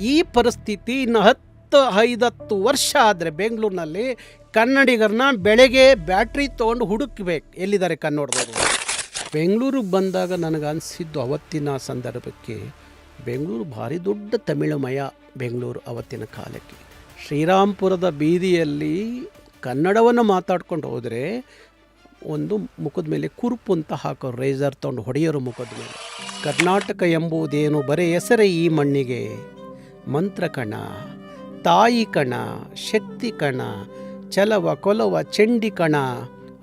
ಈ ಪರಿಸ್ಥಿತಿ ಇನ್ನು ಹತ್ತು, ಐದತ್ತು ವರ್ಷ ಆದರೆ ಬೆಂಗಳೂರಿನಲ್ಲಿ ಕನ್ನಡಿಗರನ್ನ ಬೆಳಗ್ಗೆ ಬ್ಯಾಟ್ರಿ ತೊಗೊಂಡು ಹುಡುಕ್ಬೇಕು. ಎಲ್ಲಿದ್ದಾರೆ ಕನ್ನಡದವರು? ಬೆಂಗಳೂರಿಗೆ ಬಂದಾಗ ನನಗೆ ಅನಿಸಿದ್ದು ಅವತ್ತಿನ ಸಂದರ್ಭಕ್ಕೆ ಬೆಂಗಳೂರು ಭಾರಿ ದೊಡ್ಡ ತಮಿಳುಮಯ ಬೆಂಗಳೂರು ಅವತ್ತಿನ ಕಾಲಕ್ಕೆ. ಶ್ರೀರಾಮ್ಪುರದ ಬೀದಿಯಲ್ಲಿ ಕನ್ನಡವನ್ನು ಮಾತಾಡ್ಕೊಂಡು ಹೋದರೆ ಒಂದು ಮುಖದ ಮೇಲೆ ಕುರುಪು ಅಂತ ಹಾಕೋರು ರೇಸರ್ ತೊಗೊಂಡು ಹೊಡೆಯೋರು ಮುಖದ ಮೇಲೆ. ಕರ್ನಾಟಕ ಎಂಬುದೇನು ಬರೀ ಹೆಸರೇ ಈ ಮಣ್ಣಿಗೆ. ಮಂತ್ರ ಕಣ ತಾಯಿ ಕಣ ಶಕ್ತಿ ಕಣ ಚಲವ ಕೊಲವ ಚಂಡಿ ಕಣ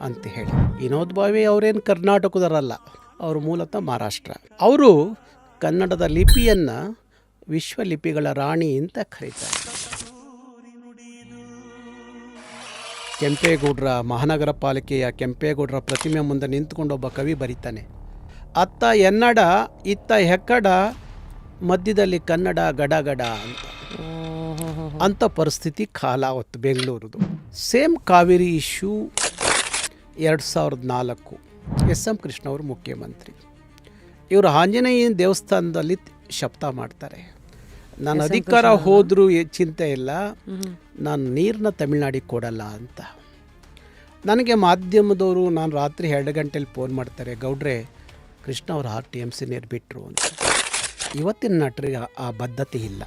ಅಂತ ಹೇಳಿ. ವಿನೋದ್ ಭಾವಿ ಅವರೇನು ಕರ್ನಾಟಕದರಲ್ಲ, ಅವರು ಮೂಲತಃ ಮಹಾರಾಷ್ಟ್ರ. ಅವರು ಕನ್ನಡದ ಲಿಪಿಯನ್ನು ವಿಶ್ವಲಿಪಿಗಳ ರಾಣಿ ಅಂತ ಕರೀತಾರೆ. ಕೆಂಪೇಗೌಡರ ಮಹಾನಗರ ಪಾಲಿಕೆಯ ಕೆಂಪೇಗೌಡರ ಪ್ರತಿಮೆ ಮುಂದೆ ನಿಂತ್ಕೊಂಡು ಒಬ್ಬ ಕವಿ ಬರೀತಾನೆ. ಅತ್ತ ಎನ್ನಡ, ಇತ್ತ ಹೆಕ್ಕಡ ಮಧ್ಯದಲ್ಲಿ ಕನ್ನಡ ಗಡಗಡ ಅಂತ. ಅಂಥ ಪರಿಸ್ಥಿತಿ ಕಾಲ ಬೆಂಗಳೂರುದು. ಬೆಂಗಳೂರದು ಸೇಮ್ ಕಾವೇರಿ ಇಶ್ಯೂ ಎರಡು ಸಾವಿರದ ನಾಲ್ಕು. ಎಸ್ ಎಂ ಕೃಷ್ಣ ಅವರು ಮುಖ್ಯಮಂತ್ರಿ. ಇವರು ಆಂಜನೇಯನ ದೇವಸ್ಥಾನದಲ್ಲಿ ಶಪ್ತ ಮಾಡ್ತಾರೆ. ನಾನು ಅಧಿಕಾರ ಹೋದರೂ ಚಿಂತೆ ಇಲ್ಲ. ನಾನು ನೀರನ್ನ ತಮಿಳ್ನಾಡಿಗೆ ಕೊಡಲ್ಲ ಅಂತ. ನನಗೆ ಮಾಧ್ಯಮದವರು ನಾನು ರಾತ್ರಿ ಎರಡು ಗಂಟೆಲಿ ಫೋನ್ ಮಾಡ್ತಾರೆ ಗೌಡ್ರೆ ಕೃಷ್ಣ ಅವರು ಆರ್ ಟಿ ಎಂ ಸಿ ನೀರು ಬಿಟ್ಟರು ಅಂತ. ಇವತ್ತಿನ ನಟರಿಗೆ ಆ- ಬದ್ಧತೆ ಇಲ್ಲ.